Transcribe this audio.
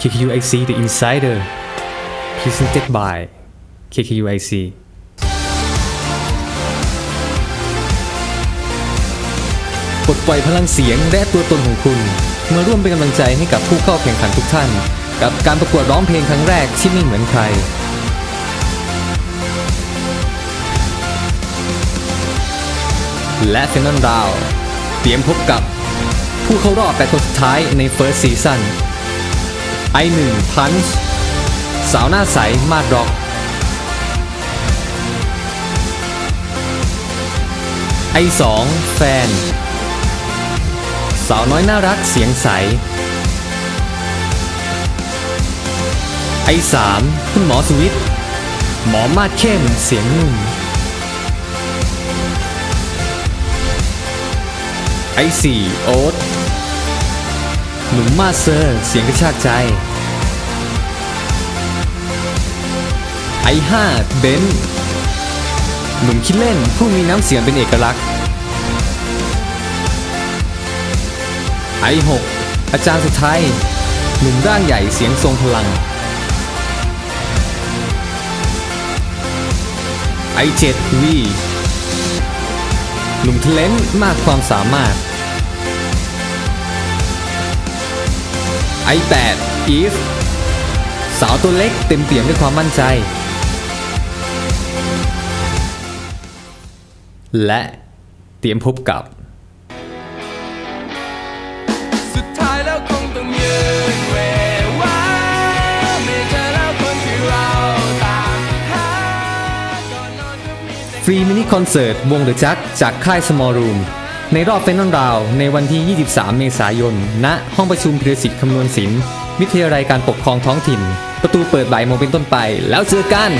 KKUIC The Insider Presented by KKUIC ปลดปล่อยพลังเสียงและตัวตนของคุณมาร่วมเป็นกำลังใจให้กับผู้เข้าแข่งขันทุกท่าน กับการประกวดร้องเพลงครั้งแรกที่ไม่เหมือนใคร และเฟนนดาว เตรียมพบกับผู้เข้ารอบแปดคนสุดท้ายใน First Season ไอหนึ่งพันช์สาวหน้าใสมาดร็อกไอสองแฟน สาวน้อยน่ารักเสียงใส ไอสามคุณหมอสวิทหมอมาดเข้มเสียงนุ่มไอสี่โอ๊ตหนุ่มมาเซอร์ เสียงกระชากใจ ไอห้าเบนหนุ่มคิดเล่นผู้มีน้ำเสียงเป็นเอกลักษณ์ไอหกอาจารย์สุดท้ายหนุ่มร่างใหญ่เสียงทรงพลังไอเจ็ดวีหนุ่มเทเลนต์มากความสามารถไอแปดอีฟสาวตัวเล็กเต็มเปี่ยมด้วยความมั่นใจ และเตรียมพบกับฟรีมินิคอนเสิร์ตวงเดอะจักจากค่าย Small Room ในรอบเฟนนอนดาวในวันที่ 23 เมษายน ณ ห้องประชุมพิรสิทธิ์คำนวณศิลป์วิทยาลัยการปกครองท้องถิ่น ประตูเปิดบ่ายโมงเป็นต้นไป แล้วเจอกัน